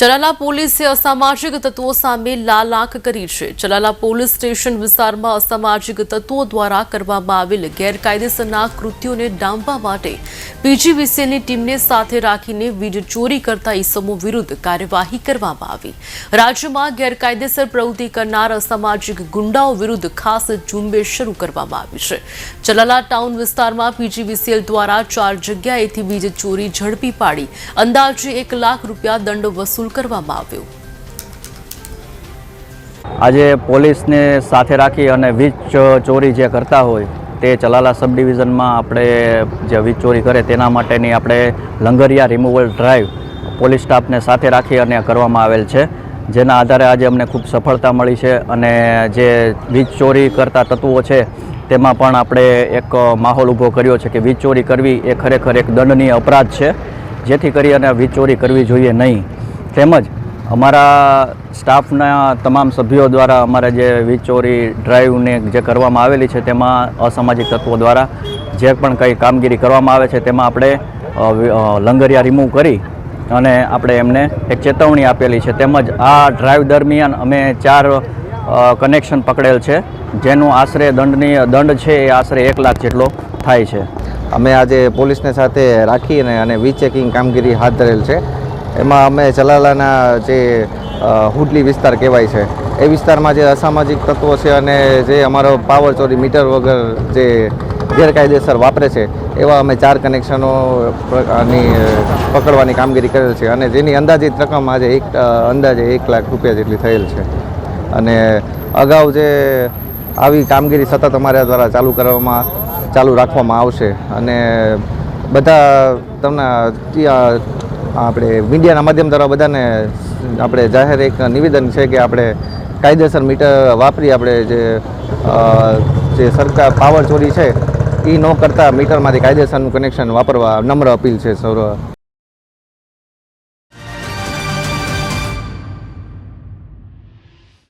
ચલાલા પોલીસે અસામાજિક તત્વો સામે લાલ આંખ કરી છે. ચલાલા પોલીસ સ્ટેશન વિસ્તારમાં અસામાજિક તત્વો દ્વારા કરવામાં આવેલ ગેરકાયદેસરના કૃત્યોને ડામવા માટે પીજીવીસીની ટીમને સાથે રાખીને વીજ ચોરી કરતા ઇસમો વિરુદ્ધ કાર્યવાહી કરવામાં આવી. રાજ્યમાં ગેરકાયદેસર પ્રવૃત્તિ કરનાર અસામાજિક ગુંડાઓ વિરુદ્ધ ખાસ ઝુંબેશ શરૂ કરવામાં આવી છે. ચલાલા ટાઉન વિસ્તારમાં પીજીવીસીએલ દ્વારા ચાર જગ્યાએથી વીજ ચોરી ઝડપી પાડી અંદાજે એક લાખ રૂપિયા દંડ વસૂલ કરવામાં આવ્યું. આજે પોલીસને સાથે રાખી અને વીજ ચોરી જે કરતા હોય તે ચલાલા સબ ડિવિઝનમાં આપણે જે વીજ ચોરી કરે તેના માટેની આપણે લંગરિયા રિમૂવલ ડ્રાઈવ પોલીસ સ્ટાફને સાથે રાખી અને કરવામાં આવેલ છે. જેના આધારે આજે અમને ખૂબ સફળતા મળી છે અને જે વીજ ચોરી કરતા તત્વો છે તેમાં પણ આપણે એક માહોલ ઊભો કર્યો છે કે વીજ ચોરી કરવી એ ખરેખર એક દંડનીય અપરાધ છે. જેથી કરી અને વીજ ચોરી કરવી જોઈએ નહીં. તેમજ અમારા સ્ટાફના તમામ સભ્યો દ્વારા અમારે જે વીજ ડ્રાઈવને જે કરવામાં આવેલી છે તેમાં અસામાજિક તત્વો દ્વારા જે પણ કંઈ કામગીરી કરવામાં આવે છે તેમાં આપણે લંગરિયા રિમૂવ કરી અને આપણે એમને એક ચેતવણી આપેલી છે. તેમજ આ ડ્રાઈવ દરમિયાન અમે ચાર કનેક્શન પકડેલ છે, જેનું આશરે દંડની, દંડ છે એ આશરે એક લાખ જેટલો થાય છે. અમે આજે પોલીસને સાથે રાખીને અને વી ચેકિંગ કામગીરી હાથ ધરેલ છે. એમાં અમે જલાલાના જે હુડલી વિસ્તાર કહેવાય છે, એ વિસ્તારમાં જે અસામાજિક તત્વો છે અને જે અમારો પાવર ચોરી મીટર વગર જે ગેરકાયદેસર વાપરે છે, એવા અમે ચાર કનેક્શનો પકડવાની કામગીરી કરેલ છે અને જેની અંદાજિત રકમ આજે એક અંદાજે એક લાખ રૂપિયા જેટલી થયેલ છે. અને અગાઉ જે આવી કામગીરી સતત અમારા દ્વારા ચાલુ કરવામાં, ચાલુ રાખવામાં આવશે અને બધા તમને આપણે મીડિયાના માધ્યમ દ્વારા બધાને આપણે જાહેર એક નિવેદન છે કે આપણે કાયદેસર મીટર વાપરી આપણે જે જે સરકાર પાવર ચોરી છે એ ન કરતાં મીટરમાંથી કાયદેસરનું કનેક્શન વાપરવા નમ્ર અપીલ છે સૌ